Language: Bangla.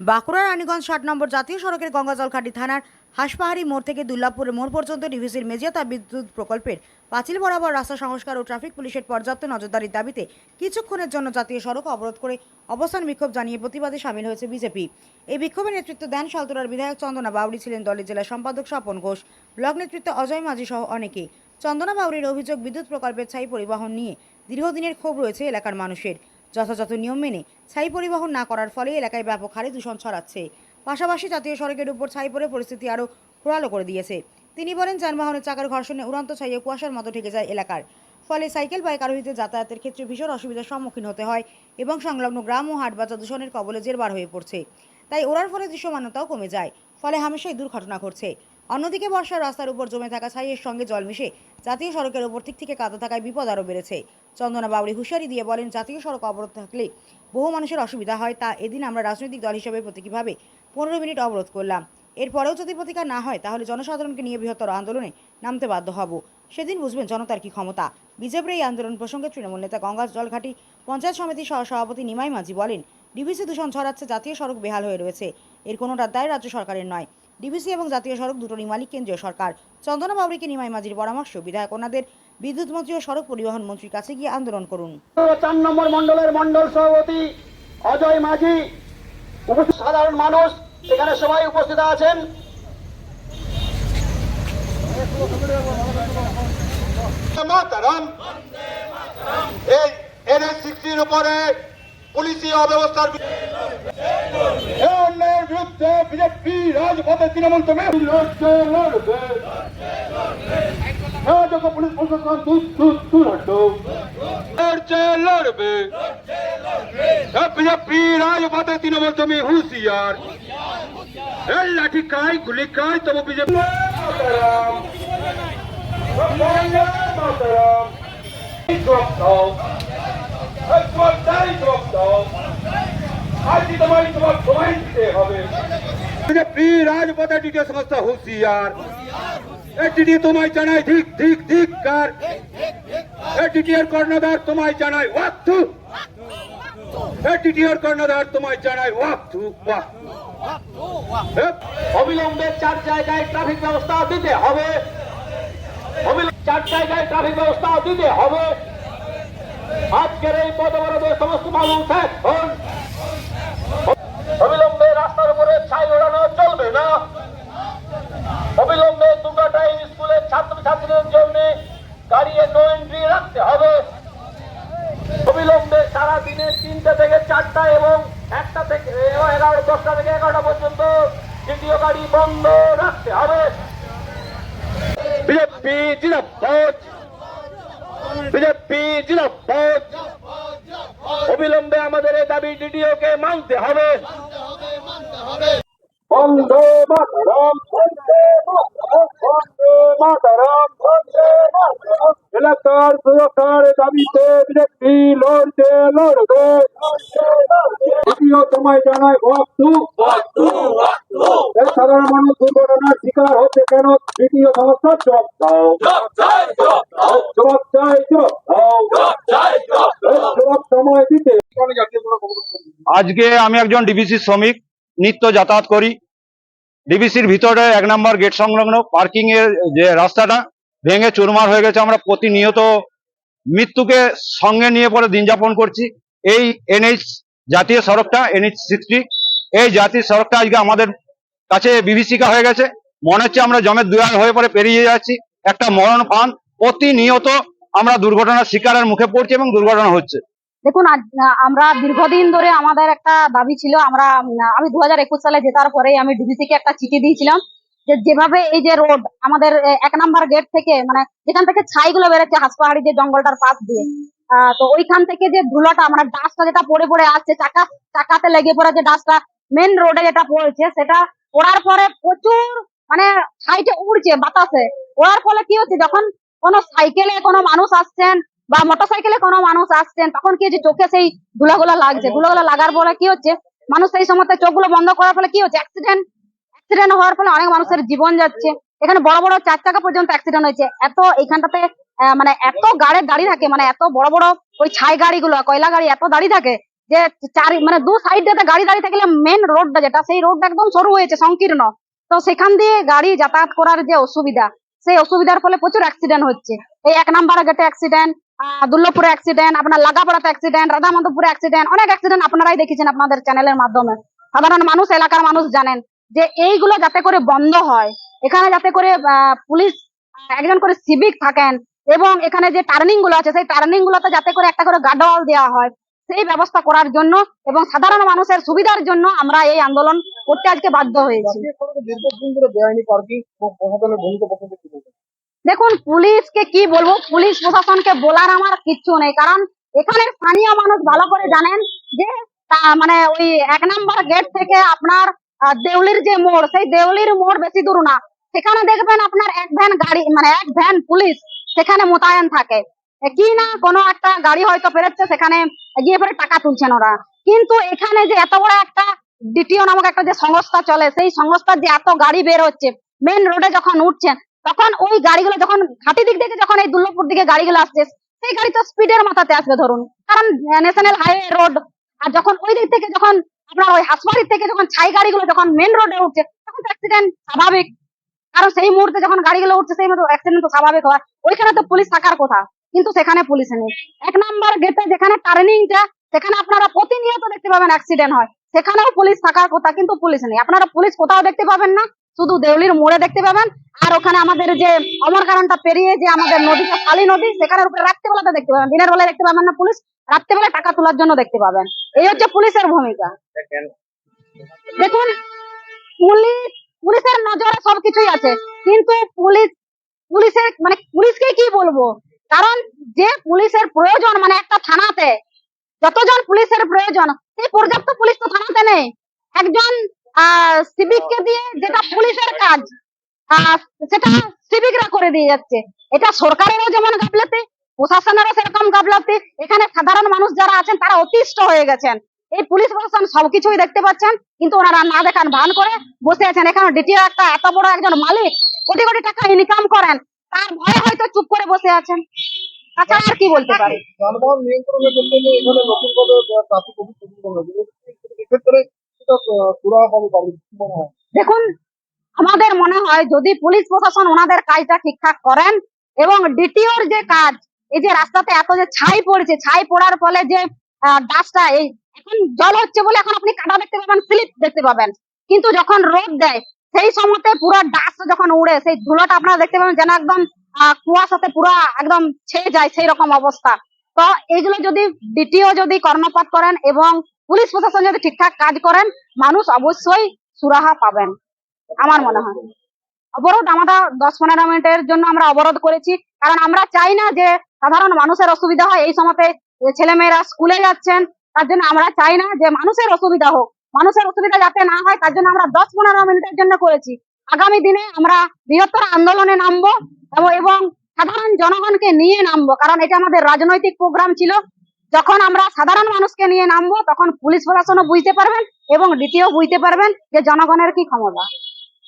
বাঁকুড়া রানীগঞ্জ ষাট নম্বর জাতীয় সড়কের গঙ্গাজলঘাটি থানার হাঁসপাহাড়ি মোড় থেকে দুর্লাভপুরের মোড় পর্যন্ত ডিভিসির মেজিয়াতা বিদ্যুৎ প্রকল্পের পাঁচিল বরাবর রাস্তা সংস্কার ও ট্রাফিক পুলিশের পর্যাপ্ত নজরদারির দাবিতে কিছুক্ষণের জন্য জাতীয় সড়ক অবরোধ করে অবস্থান বিক্ষোভ জানিয়ে প্রতিবাদে সামিল হয়েছে বিজেপি। এই বিক্ষোভে নেতৃত্ব দেন সালতুরার বিধায়ক চন্দনা বাউরি ছিলেন দলের জেলা সম্পাদক স্বপন ঘোষ। ব্লক নেতৃত্ব অজয় মাঝি সহ অনেকে। চন্দনা বাউরির অভিযোগ বিদ্যুৎ প্রকল্পের ছাই পরিবহন নিয়ে দীর্ঘদিনের ক্ষোভ রয়েছে এলাকার মানুষের। যথাযথ নিয়ম মেনে ছাই পরিবহন না করার ফলে এলাকায় ব্যাপক হারে দূষণ ছড়াচ্ছে। পাশাপাশি জাতীয় সড়কের উপর ছাই পড়ে পরিস্থিতি আরও ঘোরালো করে দিয়েছে। তিনি বলেন, যানবাহনের চাকার ঘর্ষণে উড়ন্ত ছাইয়ে কুয়াশার মতো ঢেকে যায় এলাকার। ফলে সাইকেল, বাইক আরোহীদের যাতায়াতের ক্ষেত্রে ভীষণ অসুবিধার সম্মুখীন হতে হয় এবং সংলগ্ন গ্রাম ও হাট বাজার দূষণের কবলে জেরবার হয়ে পড়ছে। তাই ওড়ার ফলে দৃশ্যমানতাও কমে যায়। ফলে হামেশাই দুর্ঘটনা ঘটছে। অন্যদিকে বর্ষার রাস্তার উপর জমে থাকা ছাইয়ের সঙ্গে জল মিশে জাতীয় সড়কের উপর দিক থেকে কাদা থাকায় বিপদ আরও বেড়েছে। চন্দনা বাউরি হুঁশিয়ারি দিয়ে বলেন, জাতীয় সড়ক অবরোধ থাকলে বহু মানুষের অসুবিধা হয়, তা এদিন আমরা রাজনৈতিক দল হিসেবে প্রতীকীভাবে পনেরো মিনিট অবরোধ করলাম। এরপরেও যদি প্রতিকার না হয়, তাহলে জনসাধারণকে নিয়ে বৃহত্তর আন্দোলনে নামতে বাধ্য হব। সেদিন বুঝবেন জনতার কি ক্ষমতা। বিজেপির এই আন্দোলন প্রসঙ্গে তৃণমূল নেতা গঙ্গা জলঘাটি, পঞ্চায়েত সমিতির সহ সভাপতি নিমাই মাঝি বলেন ডিভিসি দূষণ ছড়াচ্ছে, জাতীয় সড়ক বেহাল হয়ে রয়েছে। এর কোনোটার দায় রাজ্য সরকারের নয়। ডিভিসি এবং জাতীয় সড়ক দুটোরই মালিক কেন্দ্রীয় সরকার। চন্দনা বাবরিকে নিমাই মাঝির পরামর্শ, বিধায়ক ওনাদের বিদ্যুৎ মন্ত্রী ও সড়ক পরিবহন মন্ত্রীর কাছে গিয়ে আন্দোলন করুন। চার নম্বর মন্ডলের মন্ডল সভাপতি অজয় মাঝি সাধারণ মানুষ, এখানে সবাই উপস্থিত আছেন। মাতারাম। এই এনএস সিক্সটির উপরে পুলিশি অব্যবস্থার অন্যায়ের বিরুদ্ধে বিজেপি রাজপথে তৃণমূল তুমি লড়ছে লড়বে। হ্যাঁ যখন পুলিশ প্রশাসন তুই তুই তুই হটো লড়ছে লড়বে। হ্যাঁ বিজেপি রাজপথে তৃণমূল তুমি হুঁশিয়ার। এই লাঠি কাই গুলি কাই তবু বিজেপি মাতারাম। রাজপথে দ্বিতীয় সংস্থা হুঁশিয়ার। এটিডি তোমায় জানাই ধিক ধিক ধিক কার। এটিডির কর্ণধার তোমায় জানাই ওয়াক্তু। এটিডির কর্ণধার তোমায় জানাই ওয়াক্তু বাহ অবিলম্বে চার জায়গায় ট্রাফিক ব্যবস্থা দিতে হবে। অবিলম্বে চার জায়গায় ট্রাফিক ব্যবস্থা দিতে হবে। আজকের এই পদবরদের সমস্ত মানুষ অবিলম্বে রাস্তার উপরে ছাই ওড়ানো চলবে না। অবিলম্বে দুটো টাইম স্কুলের ছাত্রছাত্রীদের জন্য গাড়িয়ে নো এন্ট্রি রাখতে হবে। অবিলম্বে সারা দিনে তিনটা থেকে চারটা এবং একটা থেকে এগারো, দশটা থেকে এগারোটা পর্যন্ত দ্বিতীয় গাড়ি বন্ধ রাখতে হবে। বিজেপি জিন্দাবাদ। বিজেপি জিন্দাবাদ। অবিলম্বে আমাদের এই দাবি ডিডিও কে মানতে হবে। বন্দে মাতরম বন্দে মাতরম বন্দে মাতরম বন্দে মাতরম। এলাকার সুরক্ষার দাবিতে বিজেপি লড়ছে লড়বে। আমিও তোমায় জানাই বস্তু এই সাধারণ মানুষ দুর্ঘটনার শিকার হচ্ছে কেন দ্বিতীয় সমস্যার জবাব দাও? জবাব চাই জবাব দাও। জবাব সময় দিতে। আজকে আমি একজন ডিবিসি শ্রমিক নিত্য যাতায়াত করি। ডিবিসির ভিতরে এক নম্বর গেট সংলগ্ন পার্কিং এর যে রাস্তাটা ভেঙে চুরমার হয়ে গেছে আমরা প্রতিনিয়ত মৃত্যুকে সঙ্গে নিয়ে পরে দিন যাপন করছি। এই এনএইচ জাতীয় সড়কটা এনএইচ সিক্সটি এই জাতীয় সড়কটা আজকে আমাদের কাছে বিভীষিকা হয়ে গেছে। মনে হচ্ছে আমরা জমের দুয়ার হয়ে পরে পেরিয়ে যাচ্ছি। একটা মরণ ফান প্রতিনিয়ত আমরা দুর্ঘটনার শিকারের মুখে পড়ছি এবং দুর্ঘটনা হচ্ছে। দেখুন আমরা দীর্ঘদিন ধরে আমাদের একটা দাবি ছিল, আমরা আমি দু হাজার একুশ সালে জেতার পরেই আমি ডিবিসি কে একটা চিঠি দিয়েছিলাম যে যেভাবে এই যে রোড, আমাদের এক নাম্বার গেট থেকে মানে যেখান থেকে ছাইগুলো বেরোচ্ছে, হাসপাহাড়ি যে জঙ্গলটার পাশ দিয়ে তো ওইখান থেকে যে ধুলোটা মানে ডাস্টটা যেটা পড়ে পড়ে আসছে, চাকা, চাকাতে লেগে পড়ে যে ডাস্টটা মেন রোডে যেটা পড়েছে, সেটা পড়ার পরে প্রচুর মানে ছাইটে উড়ছে, বাতাসে। ওড়ার ফলে কি হচ্ছে, যখন কোনো সাইকেলে কোনো মানুষ আসছেন বা মোটর সাইকেলে কোনো মানুষ আসছেন, তখন কি হচ্ছে, চোখে সেই ধুলাগুলো লাগছে। ধুলাগুলো লাগার পরে কি হচ্ছে, মানুষ সেই সময় চোখগুলো বন্ধ করার ফলে কি হচ্ছে অ্যাক্সিডেন্ট অ্যাক্সিডেন্ট হওয়ার ফলে অনেক মানুষের জীবন যাচ্ছে। এখানে বড় বড় চার চাকা পর্যন্ত অ্যাক্সিডেন্ট হয়েছে। এত এখানটাতে মানে এত গাড়ি দাঁড়িয়ে থাকে মানে এত বড় বড় ওই ছাই গাড়িগুলো, কয়লা গাড়ি এত দাঁড়িয়ে থাকে যে চারি মানে দু সাইডে গাড়ি দাঁড়িয়ে থাকলে মেন রোডটা যেটা, সেই রোডটা একদম সরু হয়েছে, সংকীর্ণ। তো সেখান দিয়ে গাড়ি যাতায়াত করার যে অসুবিধা, সেই অসুবিধার ফলে প্রচুর অ্যাক্সিডেন্ট হচ্ছে। এই এক নাম্বার গেটে অ্যাক্সিডেন্ট দুর্লভপুরে অ্যাক্সিডেন্ট আপনার লাগাপাড়াতে অ্যাক্সিডেন্ট রাধামাধবপুরে অ্যাক্সিডেন্ট অনেক অ্যাক্সিডেন্ট আপনারাই দেখেছেন আপনাদের চ্যানেলের মাধ্যমে। সাধারণ মানুষ, এলাকার মানুষ জানেন যে এইগুলো যাতে করে বন্ধ হয়, এখানে যাতে করে পুলিশ একজন করে সিভিক থাকেন, এবং এখানে যে টার্নিংগুলো আছে, সেই টার্নিং গুলোতে যাতে করে একটা করে গার্ডওয়াল দেওয়া হয়। সেই ব্যবস্থা করার জন্য এবং সাধারণ মানুষের সুবিধার জন্য আমরা এই আন্দোলন করতে আজকে বাধ্য হয়েছি। দেখুন পুলিশকে কি বলব? পুলিশ প্রশাসনকে বলার আমার কিচ্ছু নেই কারণ এখানে স্থানীয় মানুষ ভালো করে জানেন যে মানে ওই এক নাম্বার গেট থেকে আপনার দেউলির যে মোড় সেই দেউলির মোড় বেশি দূর না। সেখানে দেখবেন আপনার এক ভ্যান গাড়ি মানে এক ভ্যান পুলিশ সেখানে মোতায়েন থাকে। কি না, কোনো একটা গাড়ি হয়তো পেরোচ্ছে সেখানে গিয়ে পরে টাকা তুলছেন ওরা। কিন্তু এখানে যে এত বড় একটা ডিটিও নামক একটা যে সংস্থা চলে, সেই সংস্থার যে এত গাড়ি বের হচ্ছে মেন রোডে যখন উঠছেন, তখন ওই গাড়িগুলো যখন ঘাটি দিক থেকে যখন এই দুর্লভপুর দিকে গাড়িগুলো আসছে, সেই গাড়ি তো স্পিডের মাথাতে আসবে ধরুন। কারণ ন্যাশনাল হাইওয়ে রোড আর যখন ওই দিক থেকে যখন আপনার ওই হাসপাতাল থেকে যখন ছাই গাড়িগুলো যখন মেন রোডে উঠছে, তখন তো অ্যাক্সিডেন্ট স্বাভাবিক। কারণ সেই মুহূর্তে যখন গাড়িগুলো উঠছে, সেই মতো অ্যাক্সিডেন্ট তো স্বাভাবিক হয়। ওইখানে তো পুলিশ থাকার কথা। কিন্তু সেখানে পুলিশ নেই। এক নাম্বার গেটে যেখানে টার্নিংটা সেখানে আপনারা প্রতিনিয়ত দেখতে পাবেন অ্যাক্সিডেন্ট হয়। সেখানেও পুলিশ থাকার কথা কিন্তু পুলিশ নেই। আপনারা পুলিশ কোথাও দেখতে পাবেন না, শুধু দেউলির মোড়ে দেখতে পাবেন। আর ওখানে আমাদের যে অমর কারণটা পেরিয়ে যে আমাদের নদীটা, কালী নদী, সেখানের উপরে রাত্রিবেলাতে দেখতে পাবেন। দিনের বেলায় দেখতে পাবেন না পুলিশ রাত্রিবেলায় টাকা তোলার জন্য দেখতে পাবেন। এই হচ্ছে পুলিশের ভূমিকা। দেখুন পুলিশ পুলিশের নজরে সবকিছুই আছে। কিন্তু পুলিশ, পুলিশের মানে পুলিশকে কি বলব? কারণ যে পুলিশের প্রয়োজন মানে একটা থানাতে, যতজন পুলিশের প্রয়োজন, সেই পর্যাপ্ত পুলিশ তো থানাতে নেই। একজন দিয়ে যেটা পুলিশের কাজ সেটা সিভিকরা করে দিয়ে যাচ্ছে। এটা সরকারেরও যেমন গাফলাতি, প্রশাসনেরও সেরকম গাফলাতি। এখানে সাধারণ মানুষ যারা আছেন, তারা অতিষ্ঠ হয়ে গেছেন। এই পুলিশ প্রশাসন সবকিছুই দেখতে পাচ্ছেন, কিন্তু ওনারা না দেখান ভান করে বসে আছেন। এখানে ডিটিও একটা এত বড় একজন মালিক, কোটি কোটি টাকা ইনকাম করেন। তার ভয়ে হয়তো চুপ করে বসে আছেন। তাছাড়া আর কি বলতে পারি? যানবাহন নিয়ন্ত্রণের জন্য এখানে নতুনভাবে ট্রাফিক অফিস তৈরি করা হয়েছে এক্ষেত্রে সেটা পুরা হবে পাবে কি দেখুন আমাদের মনে হয় যদি পুলিশ প্রশাসন ওনাদের কাজটা ঠিকঠাক করেন এবং ডিটিওর যে কাজ এই যে রাস্তাতে এত যে ছাই পড়েছে ছাই পড়ার ফলে যে ডাস্টটা এই এখন জল হচ্ছে বলে এখন আপনি কাটা দেখতে পাবেন স্লিপ দেখতে পাবেন। কিন্তু যখন রোদ দেয় সেই সময়তে পুরো ডাস্ট যখন উড়ে, সেই ধুলোটা আপনারা দেখতে পাবেন যেন একদম কুয়াশাতে পুরো একদম ছেয়ে যায় সেই রকম অবস্থা। তো এগুলো যদি ডিটিও যদি কর্ণপাত করেন এবং পুলিশ প্রশাসন যদি ঠিকঠাক কাজ করেন, মানুষ অবশ্যই সুরাহা পাবেন, আমার মনে হয়। অবরোধ আমরা দশ পনেরো মিনিটের জন্য আমরা অবরোধ করেছি, কারণ আমরা চাই না যে সাধারণ মানুষের অসুবিধা হয়। এই সময়তে ছেলেমেয়েরা স্কুলে যাচ্ছেন, তার জন্য আমরা চাই না যে মানুষের অসুবিধা হোক। মানুষের অসুবিধা যাতে না হয়, তার জন্য আমরা দশ পনেরো মিনিটের জন্য করেছি। আগামী দিনে আমরা বৃহত্তর আন্দোলনে নামবো এবং- সাধারণ জনগণকে নিয়ে নামবো, কারণ এটা আমাদের রাজনৈতিক প্রোগ্রাম ছিল। যখন আমরা সাধারণ মানুষকে নিয়ে নামবো, তখন পুলিশ প্রশাসনও বুঝতে পারবেন এবং দ্বিতীয় বুঝতে পারবেন যে জনগণের কি ক্ষমতা।